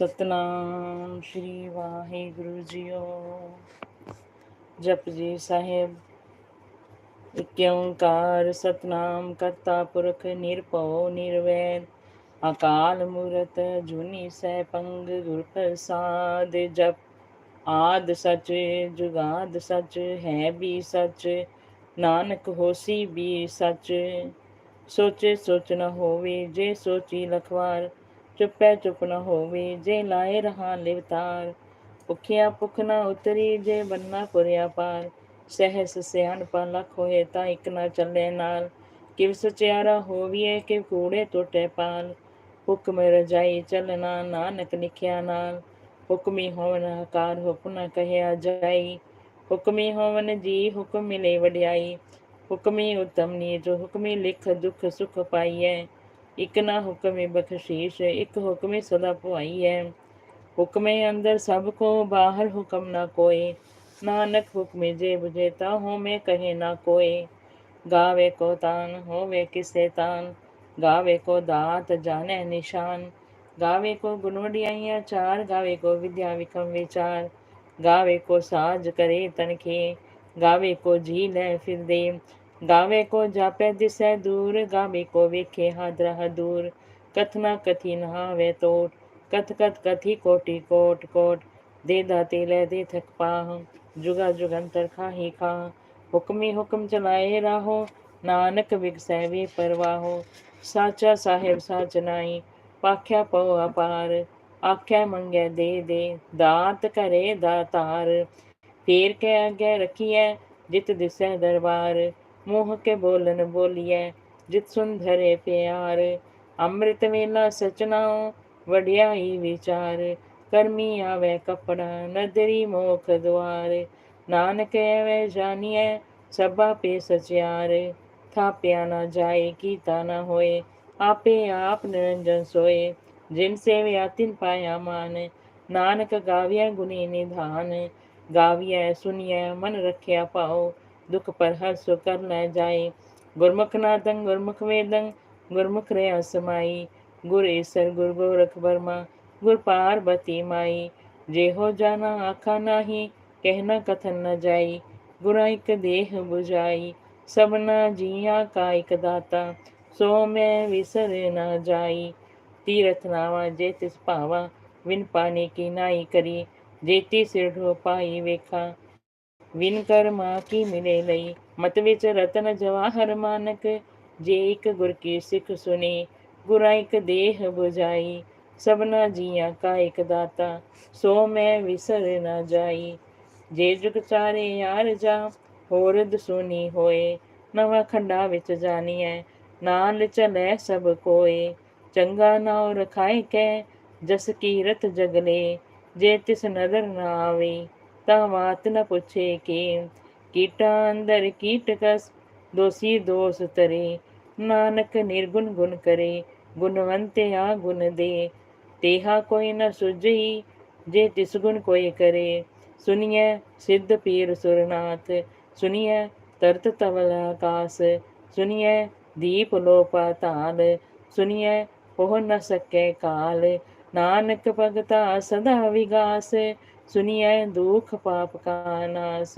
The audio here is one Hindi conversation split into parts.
ਸਤਨਾਮ ਸ਼੍ਰੀ ਵਾਹਿਗੁਰੂ ਜੀਓ ਜਪਜੀ ਸਾਹਿਬ ਇਕ ਓੰਕਾਰ ਸਤਨਾਮ ਕਰਤਾ ਪੁਰਖ ਨਿਰਭਉ ਨਿਰਵੈਰ ਅਕਾਲ ਮੂਰਤ ਜੁਨੀ ਸੈ ਪੰਗ ਗੁਰ ਪ੍ਰਸਾਦ ਜਪ ਆਦ ਸਚ ਜੁਗਾਦ ਸਚ ਹੈ ਵੀ ਸਚ ਨਾਨਕ ਹੋਸੀ ਵੀ ਸਚ ਸੋਚੇ ਸੋਚ ਨ ਹੋਵੇ ਜੇ ਸੋਚੀ ਲਖਵਾਰ ਚੁੱਪੈ ਚੁੱਪ ਨ ਹੋਵੇ ਜੇ ਲਾਏ ਰਹਾ ਲਿਵਤਾਰ ਭੁਖਿਆ ਭੁਖ ਨ ਉਤਰੀ ਜੇ ਬੰਨਾ ਪੁਰਿਆ ਪਾਰ ਸਹਿਸ ਸਿਆਣਪਾ ਲਖ ਹੋਏ ਤਾਂ ਇਕ ਨਾ ਚੱਲੇ ਨਾਲ ਕਿਵ ਸਚਿਆਰਾ ਹੋਵੀਏ ਕਿ ਕੂੜੇ ਟੁੱਟੇ ਪਾਲ ਹੁਕਮ ਰਜਾਈ ਚੱਲਣਾ ਨਾਨਕ ਲਿਖਿਆ ਨਾਲ ਹੁਕਮੀ ਹੋਵਨ ਹਕਾਰ ਹੁਕਮ ਨ ਕਹਿਆ ਜਾਈ ਹੁਕਮੀ ਹੋਵਨ ਜੀ ਹੁਕਮ ਮਿਲੇ ਵਡਿਆਈ ਹੁਕਮੀ ਉਤਮ ਨੀਜ ਹੁਕਮੀ ਲਿਖ ਦੁਖ ਸੁਖ ਪਾਈਐ एक ना हुक्म बखशीश एक हुक्म सदा पवाई है ਹੈ अंदर सबको बाहर हुक्म ना कोई नानक ਨਾਨਕ जे बुझे ਬੁਝੇਤਾ हो ਮੈਂ कहे ना कोई गावे को तान हो वे किसे तान गावे को दात जाने निशान गावे को गुणवडियाइया चार गावे को विद्या विकम विचार गावे को साज करे तनखे गावे को जी ले फिर दे गावे को जापे जिसे दूर, गावे को वेखे हाथ रह दूर कथना कथी नहावे तोट, कथ कथ कथी कोटि कोट कोट। दे दाते ले दे थक पाह, जुगा जुगंतर खाही खा हुक्मी हुक्म चलाए राहो, नानक विकसै वे परवाहो। साचा साहेब साच नाई, पाख्या पौ अपार। आख्या मंगे दे दे, दात करे दातार फेर के आगे रखिए जित दिसे दरबार। मोह के बोलन बोलिए, जित सुंदर प्यार, अमृत वेला सचनाओ बढ़िया ही विचार। करमी आवे कपड़ा नदरी मोख द्वार। नानक वे जानिए, सबा पे सचियार। था प्या ना जाए, गीता ना होए, आपे आप निरंजन सोए। जिनसे व्यातिन पाया मान, नानक गाविया गुणी निधान। गाविया सुनिए, मन रखिया पाओ। દુઃખ પર હાસ્યો કર ના જાય ગુરમુખના દંગ ગુરમુખ વેદંગ ગુરમુખ રહ્યા સમાઈ ગુર ઈશ્વર ગુર ગોરખ બર્મા ગુર પાર્વતી માઈ જે હો જાના આખા નાહી કહેના કથન ન જાય ਗੁਰਾਂ ਇੱਕ ਦੇਹ 부ਝਾਈ ਸਭਨਾ ਜੀਆਂ ਕਾ ਇਕ ਦਾਤਾ ਸੋ ਮੈਂ ਵਿਸਰ ਨਾ ਜਾਈ ਤੀਰਥ ਨਾਵਾ ਜੇ ਤਿਸ ਭਾਵਾ ਵਿਨ ਪਾਣੀ ਕੀ ਨਾਈ ਕਰੀ ਜੇਤੀ ਸਿਰ ਢੋ ਪਾਈ ਵੇਖਾ ਵਿਨ ਕਰਮਾ ਕੀ ਮਿਲੇ ਲਈ? ਮਤ ਵਿੱਚ ਰਤਨ ਜਵਾਹਰ ਮਾਨਕ, ਜੇ ਇੱਕ ਗੁਰ ਕੀ ਸਿੱਖ ਸੁਣੀ, ਗੁਰਾ ਇੱਕ ਦੇਹ 부ਜਾਈ ਸਭਨਾ ਜੀਆਂ ਕਾ ਇੱਕ ਦਾਤਾ, ਸੋ ਮੈਂ ਵਿਸਰ ਨਾ ਜਾਈ। ਜੇ ਜੁਗ ਚਾਰੇ ਯਾਰ ਜਾ ਹੋਰਦ ਸੁਨੀ ਹੋਏ, ਨਵਾਂ ਖੰਡਾ ਵਿੱਚ ਜਾਣੀਐ, ਨਾਲ ਚਲੈ ਸਭ ਕੋਏ। ਚੰਗਾ ਨਾਉ ਰਖਾਇ ਕੈ, ਜਸ ਕੀਰਤ ਜਗਲੇ, ਜੇ ਤਿਸ ਨਦਰ ਨਾ ਆਵੇ। ਤਾਂ ਬਾਤ ਨ ਪੁੱਛੇ ਕਿ ਕੀਟਾ ਅੰਦਰ ਕੀਟਕਸ ਦੋਸੀ ਦੋਸ ਤਰੇ ਨਾਨਕ ਨਿਰਗੁਣ ਗੁਣ ਕਰੇ ਗੁਣਵੰਤੇ ਆ ਗੁਣ ਦੇ ਤੇਹਾ ਕੋਈ ਨ ਸੁਝਈ ਜੇ ਤਿਸ ਗੁਣ ਕੋਈ ਕਰੇ ਸੁਨੀਐ ਸਿੱਧ ਪੀਰ ਸੁਰਨਾਥ ਸੁਨੀਐ ਤਰਤ ਤਵਲ ਆਕਾਸ ਸੁਨੀਐ ਦੀਪ ਲੋ ਪਾਤਾਲ ਸੁਨੀਐ ਹੋ ਨ ਸਕੈ ਕਾਲ ਨਾਨਕ ਭਗਤਾ ਸਦਾ ਵਿਗਾਸ ਸੁਨੀਐ ਦੁਖ ਪਾਪ ਕਾ ਨਾਸ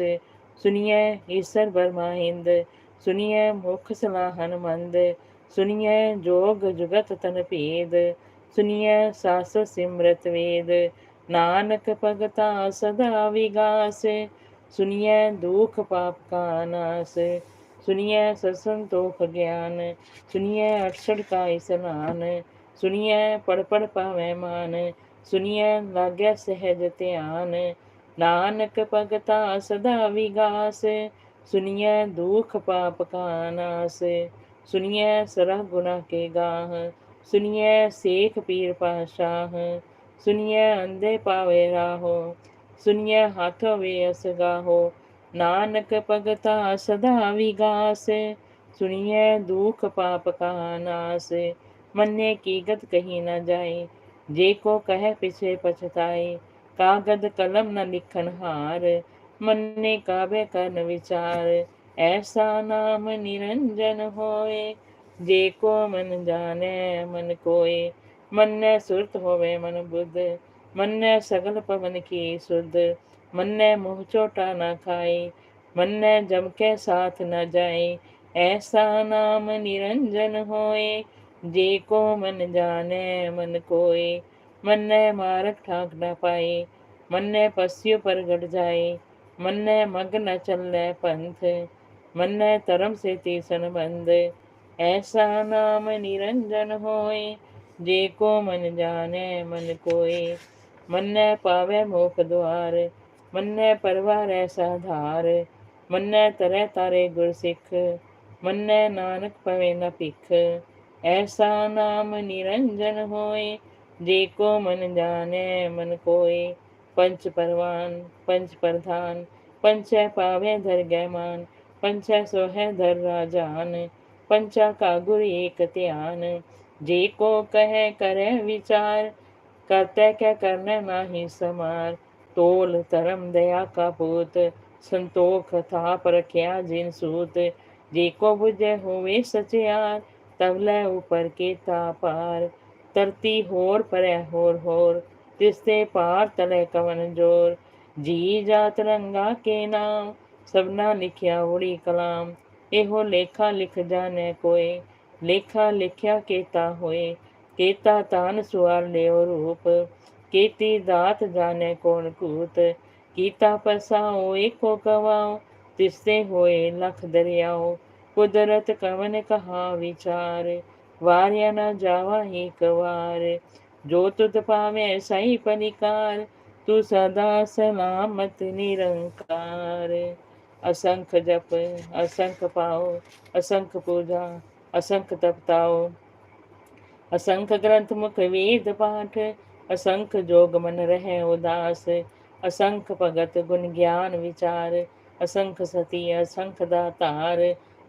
ਸੁਨੀਐ ਈਸਰ ਬਰਮਾਹਿੰਦ ਸੁਨੀਐ ਮੁਖ ਸਲਾਹਨ ਮੰਦ ਸੁਨੀਐ ਜੋਗ ਜੁਗਤ ਤਨ ਭੇਦ ਸੁਨੀਐ ਸਾਸ ਸਿਮਰਤ ਵੇਦ ਨਾਨਕ ਭਗਤਾ ਸਦਾ ਵਿਗਾਸ ਸੁਨੀਐ ਦੁਖ ਪਾਪ ਕਾ ਨਾਸ ਸੁਨੀਐ ਸਸੰਤੋਖ ਗਿਆਨ ਸੁਨੀਐ ਅਠਸੜ ਕਾ ਇਸਨਾਨ ਸੁਨੀਐ ਪੜ ਲਾਗਿਆ ਸਹਿਜ ਧਿਆਨ, ਨਾਨਕ ਭਗਤਾ ਸਦਾ ਵਿਗਾਸ, ਸੁਨੀਐ ਦੁਖ ਪਾਪ ਕਾ ਨਾਸ, ਸੁਨੀਐ ਸਰਹ ਗੁਨਾ ਕੇ ਗਾਹ, ਸੁਨੀਐ ਸੇਖ ਪੀਰ ਪਾਸ਼ਾਹ ਸੁਨੀਐ ਅੰਦੇ ਪਾਵੇ ਰਾਹੋ, ਸੁਨੀਐ ਹੱਥ ਵੇ ਅਸਗਾਹੋ ਨਾਨਕ ਭਗਤਾ ਸਦਾ ਵਿਗਾਸ, ਸੁਨੀਐ ਦੁਖ ਪਾਪ ਕਾ ਨਾਸ, ਮੰਨੇ ਕੀ ਗਤ ਕਹੀ ਨਾ ਜਾਏ जे को कह पिछे पछताए, कागद कलम न लिखन हार मन ने काव्य कर विचार। ऐसा नाम निरंजन होए, जे को मन जाने मन कोए। मन सुरत होवे मन बुद्ध मन सगल पवन की सुध मन ने मुह चोटा न खाए मन ने जम के साथ न जाए। ऐसा नाम निरंजन होए जे को मन जाने, मन कोय मन ने मारक ठाक न पाए मन ने पस्यु पर गट जाए मन ने मग न चल पंथ। मन ने तरम से तीसन बंद। ऐसा नाम निरंजन होए जे को मन जाने, मन कोय मन ने पावे मोख द्वार। मन ने परवार ऐसा धार। मन ने तरह तारे गुरसिख। मन ने नानक पवे न पिख। ऐसा नाम निरंजन होए, जे को मन जाने, मन कोय पंच परवान, पंच प्रधान, पंच पावे धर गैमान, पंच सोहे धर राजान, पंचा का गुर एक त्यान। जे को कहे करे विचार, करते क्या करने नाही समार। तोल धर्म दया का पूत, संतोख था पर क्या जिन सूत। जे को बुझे होवे सचियार तबले ऊपर के तापार तरती होर परे होर होर तिस्ते पार तले कवन ज़ोर जी जात रंगा के नाम सबना लिखिया उड़ी कलाम एहो लेखा लिख जाने कोई लेखा लिखिया केता होए केता तान सुआर ले रूप केती दात जाने कौन कूत कीता पसाओ एको गवाओ तिससे होए लख दरियाओ कुदरत कवन कहा विचार, वार्या न जावा ही कवार। जो तुद पावे सही पनिकार तू सदा सलामत निरंकार। असंख्य जप, असंख्य पाओ, असंख्य पूजा, असंख्य तपताओ। असंख्य ग्रंथ मुख वेद पाठ, असंख्य जोग मन रहे उदास। असंख्य भगत गुण ज्ञान विचार, असंख्य सती, असंख्य दातार।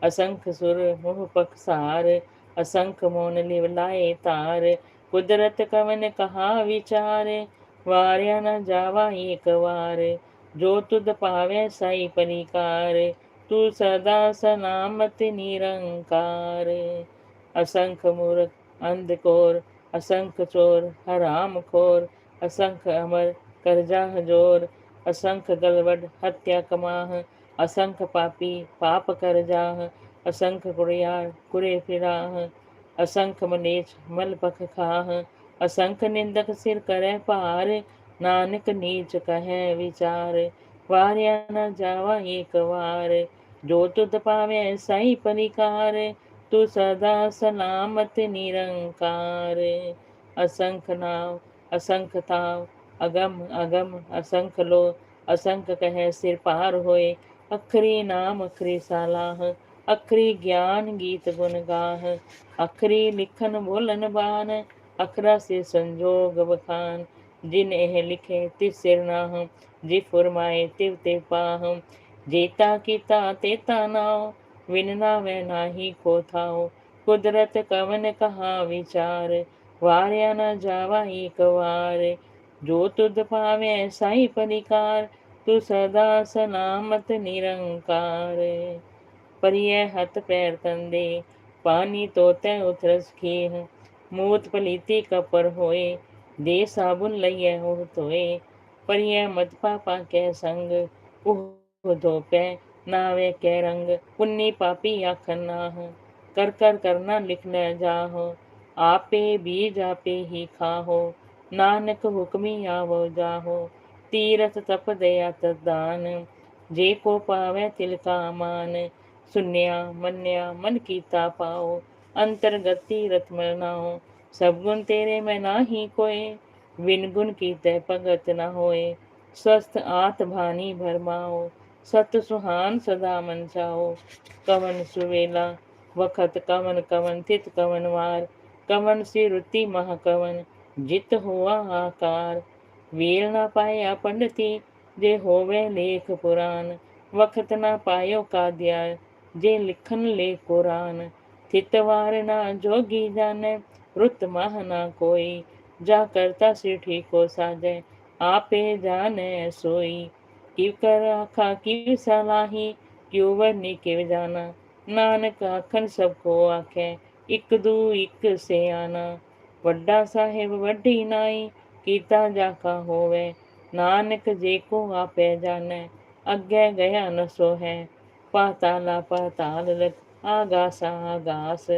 असंख्य सुर मुह पक्षार असंख्य मोन लिव लाए तार। कुदरत कवन कहा विचार, वार्या न जावा एक वार। जो तुद पावे साई परिकार, तू सदा सनामत निरंकार। असंख्य मूर्ख अंधकोर असंख्य चोर हराम खोर। असंख्य अमर करजा ज़ोर असंख्य गलवड हत्या कमाह। असंख्य पापी पाप कर जाह, असंख्य कुड़ियार कुरे फिराह, असंख्य मनेच मल पख खाह, असंख्य निंदक सिर करे पार, नानक नीच कह विचार, वार्या न जावा एक वार, जो तुद पावे साई परिकार, तू सदा सलामत निरंकार। असंख नाव असंख ताव, अगम अगम असंख लो असंख कहे सिर पार होए अखरी नाम, अखरी सालाह, अखरी ज्ञान गीत गुण गाह, अखरी लिखन बोलन बान, अखरा से संजोग बखान। जिन एह लिखे सिर नाह, जे फुरमाए तिव ते पाह। जेता कीता तेता नाव विनना वे नाही को थाओ कुदरत कवन कहा विचार, वार्या न जावा एक वार जो तुद पावे साई परिकार तू सदा सलामत निरंकार। परिय हथ पैर तंदे पानी तोते उथरस खीह मूत पलीती कपर होए, दे साबुन लइए हो तोए पर ये मत पापा के संग उह धोपे, नावे के रंग। पुन्नी पापी आखन नाह, कर कर करना लिखने जाहो। आपे बीज आपे ही खाहो, नानक हुक्मी आवो जाहो। तीरथ तप दया तदान जे को पावे तिलका मान, सुन्या मन्या मन कीता पाओ। अंतर्गति रथ मनाओ सब गुण तेरे में ना ही कोय विन गुण की तय भगत न होए। स्वस्थ आत भानी भरमाओ सत सुहान सदा मन जाओ कवन सुवेला, वखत कवन कवन, तित कवन वार। कवन सी रुति मह कवन, जित हुआ आकार। વીર ના પાયા પંડતી જે હોવે લેખ પુરાણ વખત ના પાયો કાદ્યા જે લિખન લે કુરાન થિતવાર ના જોગી જાને વૃત માહ ના કોઈ જા કરતા સીઠી કો સાજે આપે જાને સોઈ किव कर आखा किव सलाही क्यों वरनी किव जाना नानक आखन सबको आखे एक दू एक से आना वड्डा साहेब वड्डी नाई ਕੀਤਾ ਜਾਕਾ ਹੋਵੇ, ਨਾਨਕ ਜੇ ਕੋ ਆਪੇ ਜਾਣੈ, ਅੱਗੇ ਗਿਆ ਨ ਸੋ ਹੈ ਪਾਤਾਲਾ ਪਾਤਾਲ ਲਖ ਆਗਾਸ ਆਗਾਸ,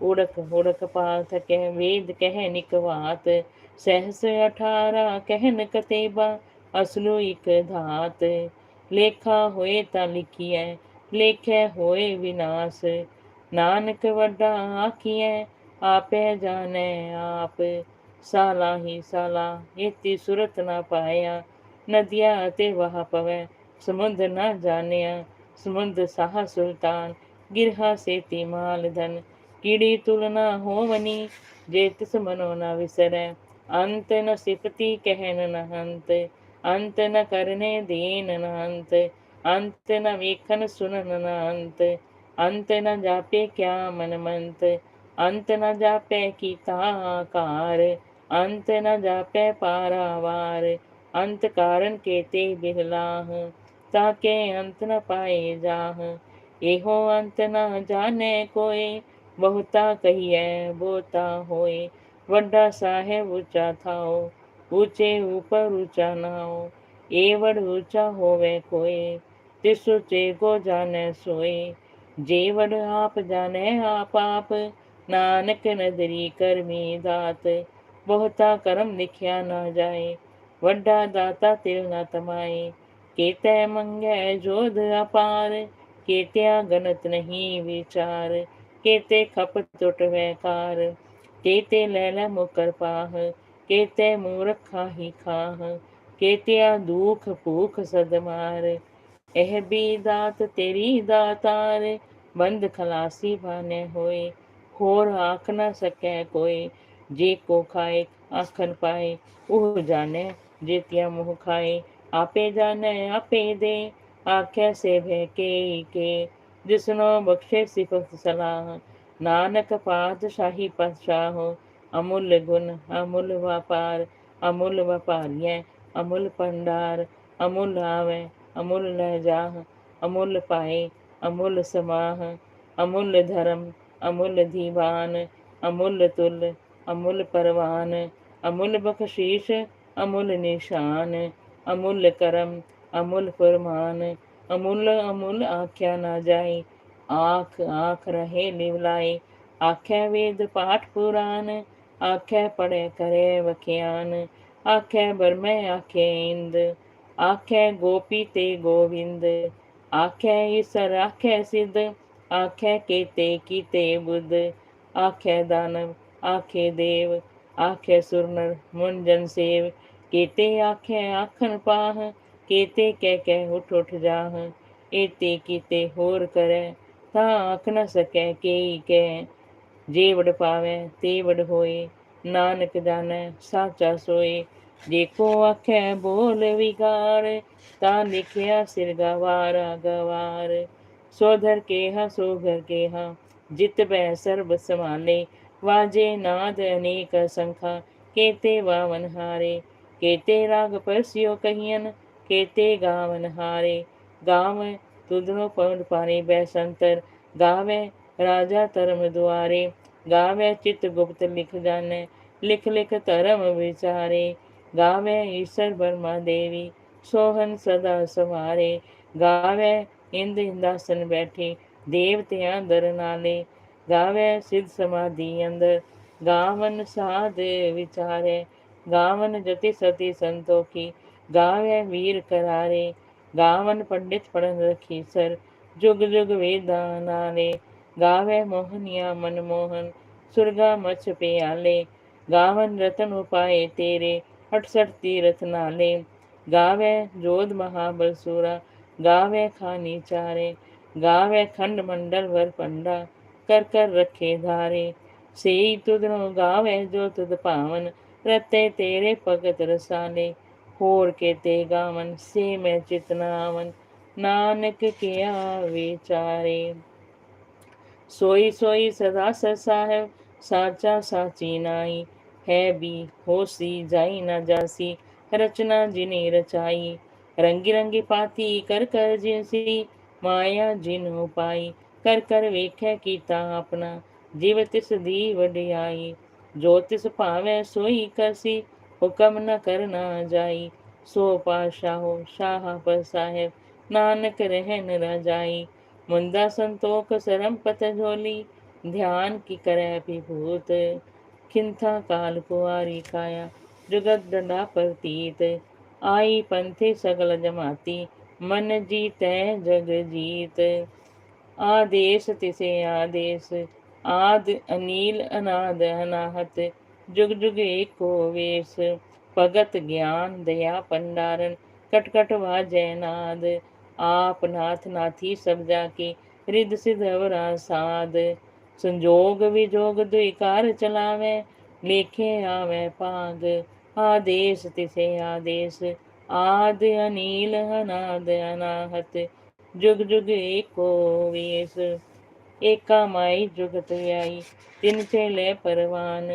ਉੜਕ ਉੜਕ ਪਾਥ ਕਹਿ ਵੇਦ ਕਹਿ ਨਿਕਵਾਤ, ਸਹਸ 18 ਕਹਿਨ ਕਤੇਬਾ ਅਸਲੂ ਇਕ ਧਾਤ। ਲੇਖਾ ਹੋਏ ਤਾਂ ਲਿਖੀਐ, ਲੇਖੇ ਹੋਏ ਵਿਨਾਸ਼। ਨਾਨਕ ਵੱਡਾ ਆਖੀਐ, ਆਪੇ ਜਾਣੈ ਆਪ। साला ही साला ये सूरत ना पाया नदिया अते वहा पवे समुद्र ना जानिया समुद्र साह सुल्तान गिरहा से तिमाल धन कीड़ी तुलना होवनी जे तिस मनो न विसर अंत न सिपति कहन न अंत अंत न करने दीन न अंत अंत न वेखन सुन न अंत अंत न जापे क्या मन मंत अंत न जापे की ताकार अंत न जापे पारावार अंत कारण केते बिहलाह, ताके अंत न पाए जाह। एहो अंत न जाने कोय बहुता कहिए बोता होए। वड्डा साहेब ऊँचा थाओ, ऊँचे ऊपर ऊँचा नाओ। एवड़ ऊँचा होवे कोय तिस ऊँचे को जाने सोए। जेवड़ आप जाने आप आप, नानक नदरी करमी दात। ਬਹੁਤਾ ਕਰਮ ਲਿਖਿਆ ਨਾ ਜਾਏ, ਵੱਡਾ ਦਾਤਾ ਤਿਲ ਨਾ ਤਮਾਏ। ਕੇਤੇ ਮੰਗੈ ਜੋਧ ਅਪਾਰ, ਕੇਤਿਆ ਗਨਤ ਨਹੀਂ ਵਿਚਾਰ। ਕੇਤੇ ਖਪ ਟੁੱਟ ਵੈਕਾਰ, ਕੇਤੇ ਲੈ ਲੈ ਮੁਕਰ ਪਾਹ। ਕੇਤੇ ਮੂਰਖਾ ਹੀ ਖਾਹ, ਕੇਤਿਆ ਦੁਖ ਭੂਖ ਸਦਮਾਰ ਇਹ ਵੀ ਦਾਤ ਤੇਰੀ ਦਾਤਾਰ, ਬੰਦ ਖਲਾਸੀ ਬਾਨੇ ਹੋਏ। ਹੋਰ ਆਖ ਨਾ ਸਕੈ ਕੋਈ जे को खाए, आखन पाए ओह जाने, जे तिया मुह खाए, आपे जाने, आपे दे। आख्या से बहके के जिसनो बख्शे सिफत सलाह। नानक पाद शाही पाशाह अमूल गुण, अमूल व्यापार, अमूल व्यापारिय, अमूल भंडार, अमूल आवे अमूल लहजाह अमूल पाए, अमूल समाह, अमूल धर्म, अमूल धीवान अमूल तुल। ਅਮੁੱਲ ਪਰਵਾਨ, ਅਮੁੱਲ ਬਖਸ਼ੀਸ਼, ਅਮੁੱਲ ਨਿਸ਼ਾਨ, ਅਮੁੱਲ ਕਰਮ, ਅਮੁੱਲ ਫਰਮਾਨ, ਅਮੁੱਲ ਅਮੁੱਲ ਆਖਿਆ ਨਾ ਜਾਏ ਆਖ ਆਖ ਰਹੇ ਲਿਵਲਾਏ ਆਖੇ ਵੇਦ ਪਾਠ ਪੁਰਾਨ, ਆਖੇ ਪੜੇ ਕਰੇ ਵਖਿਆਨ, ਆਖੇ ਬਰਮੇ ਆਖੇ ਇੰਦ, ਆਖੇ ਗੋਪੀ ਤੇ ਗੋਵਿੰਦ, ਆਖੇ ਈਸਰ ਆਖੇ ਸਿੱਧ, ਆਖੇ ਕੀਤੇ ਕੀਤੇ ਬੁੱਧ, ਆਖੇ ਦਾਨਵ ਆਖੇ ਦੇਵ, ਆਖੇ ਸੁਰਨਰ ਮੁੰਜਨ ਸੇਵ। ਕੀਤੇ ਆਖੇ ਆਖਣ ਪਾਹ, ਕੀਤੇ ਕਹਿ ਕਹਿ ਉਠ ਉਠ ਜਾਹ। ਏਤੇ ਕੀਤੇ ਹੋਰ ਕਰੈ, ਤਾਂ ਆਖ ਨ ਸਕੈ ਕੇ ਕੇ ਜੇ ਵਡ ਪਾਵੇ ਤੇ ਵਡ ਹੋਏ, ਨਾਨਕ ਜਾਣੈ, ਸਾਚਾ ਸੋਏ। ਜੇ ਕੋ ਆਖੇ ਬੋਲ ਵਿਗਾਰ, ਤਾਂ ਲਿਖਿਆ ਸਿਰ ਗਵਾਰਾ, ਗਵਾਰ। ਸੋਧਰ ਕੇ ਹਾ ਸੋ ਘਰ ਕੇ ਹਾ ਜਿਤ ਬੈ ਸਰਬ ਸਮਾਲੇ વાજે નાદ અનેક શંખા કેતે વાવન હારે કેતે રાગ પરસ્યો કહિયન કેતે ગાવન હારે ગાવ તુદનો પવન પાણી બેસંતર ગાવે રાજા ધર્મ દ્વારે ગાવે ચિત્ત ગુપ્ત લિખ જાને ਲਿਖ ਲਿਖ ਧਰਮ ਵਿਚਾਰੇ ਗਾਵੇ ਈਸ਼ਰ ਬਰਮਾ ਦੇਵੀ ਸੋਹਨ ਸਦਾ ਸਵਾਰੇ ਗਾਵੇ ਇੰਦ ਇੰਦਾਸਨ ਬੈਠੇ ਦੇਵਤਿਆਂ ਦਰ ਨਾਲੇ गावे सिद्ध समाधि अंदर। गावन साध विचारे। गावन जति सती संतों की गावे वीर करारे। गावन पंडित पढ़न रखी सर। जुग जुग वेदानारे गावे मोहनिया मनमोहन सुरगा मच आले गावन रतन उपाय तेरे। अठसठ तीरथ नाले। गावे जोध महाबलसूरा। गावे खानी चारे। गावे खंड मंडल वर पंडा। कर कर रखे धारे से तुद गावे जो तुद पावन रते तेरे भगत रसाले होर के ते गावन से मैं चितनावन नानक किया विचारे सोई सोई सदा साहब साचा साची नाई है भी होसी जाई ना जासी रचना जिने रचाई रंगी रंगी पाती कर कर जिनसी माया जिन पाई ਕਰ ਕਰ ਵੇਖੈ ਕੀਤਾ ਆਪਣਾ ਜੀਵ ਤਿਸ ਦੀ ਵਡਿਆਈ ਜੋ ਤਿਸ ਭਾਵੇਂ ਸੋਈ ਕਰਸੀ ਹੁਕਮ ਨ ਕਰਨਾ ਜਾਈ ਸੋ ਪਾਸ਼ਾਹੋ ਸ਼ਾਹ ਪਰ ਸਾਹਿਬ ਨਾਨਕ ਰਹਿਨ ਰਾਜਾਈ ਮੁੰਦਾ ਸੰਤੋਖ ਸਰਮ ਪਤ ਝੋਲੀ ध्यान की करे विभूत खिंथा काल कुआरी काया जुगत डंडा प्रतीत आई पंथे सगल जमाती मन जीतै जग जीत आदेश तिसे आदेश। आद अनिल अनाद अनाहत, जुग जुग एको वेश। भगत ज्ञान दया पंडारन कटकट वा जयनाद आप नाथ नाथी सब जाके, रिद सिद्ध अवरा साध संजोग विजोग द्विकार चलावे, लेखे आवे पाग। आदेश तिसे आदेश, आद अनिल अनाद अनाहत। ਜੁਗ ਜੁਗ ਏਕੋ ਵੇਸ, ਏਕਾ ਮਾਈ ਜੁਗਤ ਆਈ ਤਿਨ ਚੇਲੇ ਪਰਵਾਨ,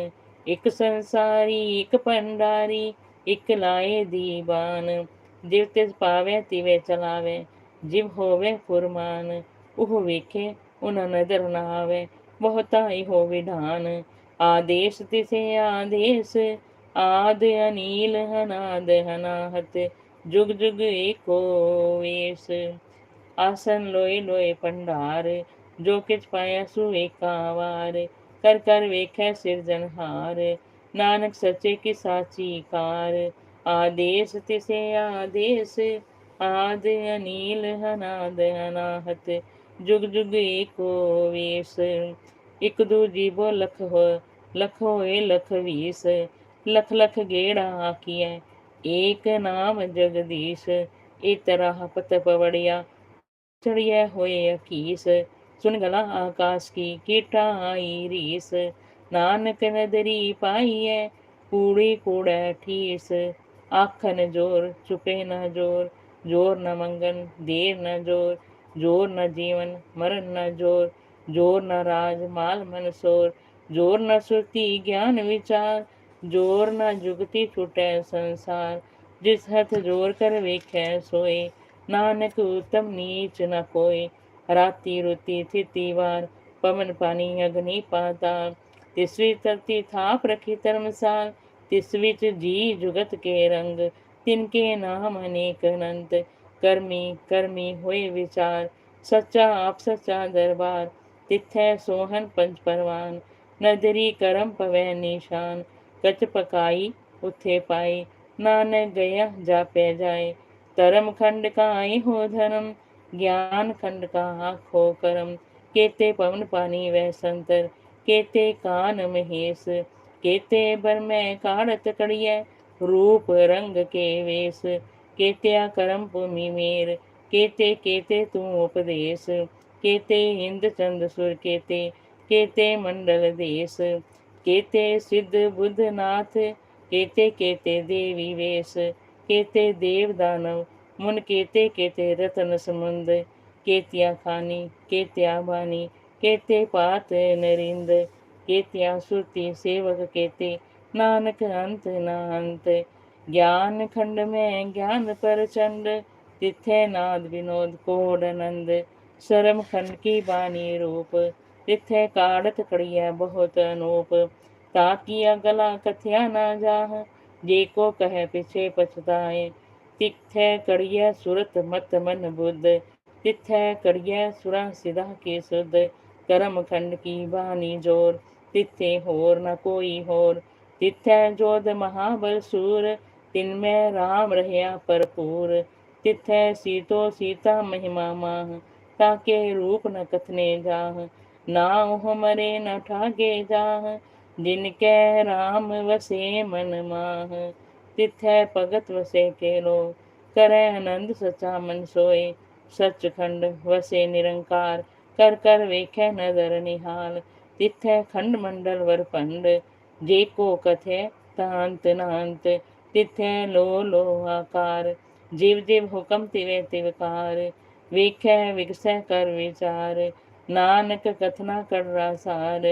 ਇਕ ਸੰਸਾਰੀ, ਇੱਕ ਪੰਡਾਰੀ ਇੱਕ ਲਾਏ ਦੀਵਾਨ। ਜਿਵ ਤਿਸ ਪਾਵੇ, ਤਿਵੇ ਚਲਾਵੇ, ਜਿਵ ਹੋਵੇ ਫੁਰਮਾਨ, ਉਹ ਵੇਖੇ, ਉਹਨਾਂ ਨਦਰ ਨਾ ਆਵੇ ਬਹੁਤਾਈ ਹੋ ਵਿਧਾਨ ਆਦੇਸ਼ ਤਿਸੇ ਆਦੇਸ਼, ਆਦ ਅਨੀਲ ਹਨਾਦ ਹਨਾਹਤ ਜੁਗ ਜੁਗ ਏਕੋ ਵੇਸ। आसन लोए लोए भंडार जो किच पाया सुवे एकावार कर कर वेख सिरजनहार नानक सचे की साची कार, आदेश तिसे आदेश, आद अनिल हनाद हनाहत जुग जुग एको वेश एक दू बो लख हो लख हो लख वीस। लख लख गेड़ा किया एक नाम जगदीश ए तरह पत पवड़िया। चढ़िय होय अकीस सुनगला आकाश की किटाई रीस। नानक नदरी पाई है कूड़ी कूड़ा ठीस। आखन ज़ोर, चुपे न ज़ोर। ज़ोर न मंगन, देर न ज़ोर। ज़ोर न जीवन, मरण न ज़ोर। ज़ोर न राज, माल मन सोर। ज़ोर न श्रुति ज्ञान विचार। ज़ोर न जुगति छुटे संसार। जिस हथ ज़ोर कर वेख सोए। नानक उत्तम नीच न कोय राति रुति तिथि वार पवन पानी अग्नि पाता तिस्वी तरती थाप रखी धर्मसाल तिस्वी जी जुगत के रंग। तिनके नाम अनेक अनंत कर्मी कर्मी हुए विचार। सच्चा आप सच्चा दरबार। तिथै सोहन पंच परवान। नजरी करम पवै निशान। कच पकाई उथे पाई। नानक गया जा पै जाए। तरम खंड का आई हो धनम ज्ञान खंड का आखो करम केते पवन पानी वह संतर, केते कान महेश। केते बर में काड़त कड़िय, रूप रंग के वेश। केत्या करम भूमि मेर, केते केते तू उपदेश। केते हिंद चंद सुर केते केते मंडल देश। केते सिद्ध बुद्ध नाथ, केते केते देवी वेश। केते देव दानव, मुन केते केते रतन समुंद, केतिया खानी, केत्या बानी, केते पात नरिंद, केत्या सुरती सेवक केते, नानक अंत ना अंत। ज्ञान खंड में ज्ञान प्रचंड, तिथे नाद विनोद कोड आनंद शरम खंड की बानी रूप, तिथे काड़त कड़िया बहुत अनूप। ताकिया गला कथया ना जाह जे को कहे पीछे पछताए तिथे कड़िया सुरत मत मन बुद्ध तिथे कड़िया सुरा सिदा के सुध करम खंड की बानी ज़ोर तिथे होर न कोई होर तिथे जोध महाबल सूर तिनमें राम रहया भरपूर तिथै सीतो सीता महिमा माह, ताके रूप न कथने जाह, ना मरे न ठागे जाह जिनके राम वसे मन माह। तिथ भगत वसे के लो करे आनंद सचा मन सोए। सचखंड वसे निरंकार। कर कर वेख नज़र निहाल। तिथ खंड मंडल वरपंड जे को कथे तांत नांत। तिथ लो लो आकार। जीव जीव हुकम तिवे तिवकार वेख विकस कर विचार। नानक कथना कर रासार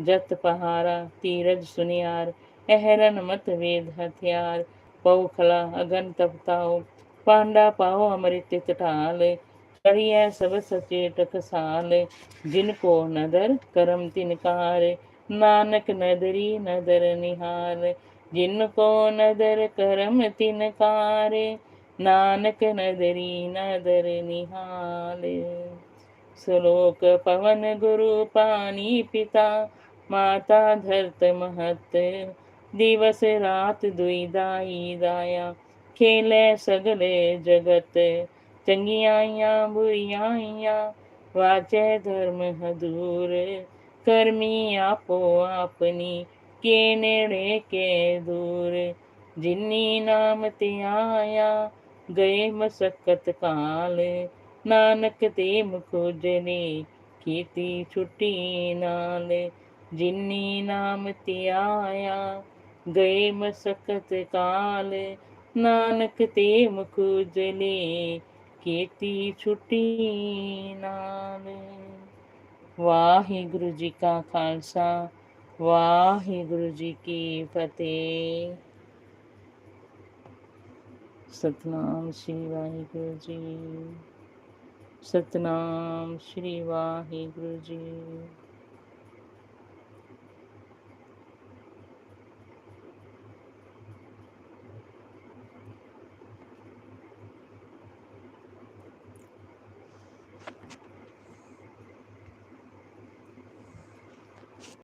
जत पहारा, तीरज सुनियार, अहरन मत वेद हथियार पव खला अगन तपताओ पांडा पाओ अमृत तटाल करिय सब सचेत साल जिनको नदर करम तिनकार नानक नदरी नदर निहार, जिनको नदर करम तिनकार नानक नदरी नदर निहाल। श्लोक पवन गुरु पानी पिता माता धरत महत, दिवस रात दुईदाई दाया, खेले सगले जगत, चंगियाइया बुरियाइया वाचे धर्म हदूर कर्मी आपो अपनी के नेड़े के दूर, जिन्नी नाम ते आया, गए मसकत काल, नानक ते मुखोजने कीती छुट्टी नाल। जिन्नी नाम त्याया गए मसकत काल। नानक ते मुकुजले केती छुट्टी नाल। वाहिगुरु जी का खालसा, वाहिगुरु जी की फतेह। सतनाम श्री वाहिगुरु जी। सतनाम श्री वाहिगुरु जी।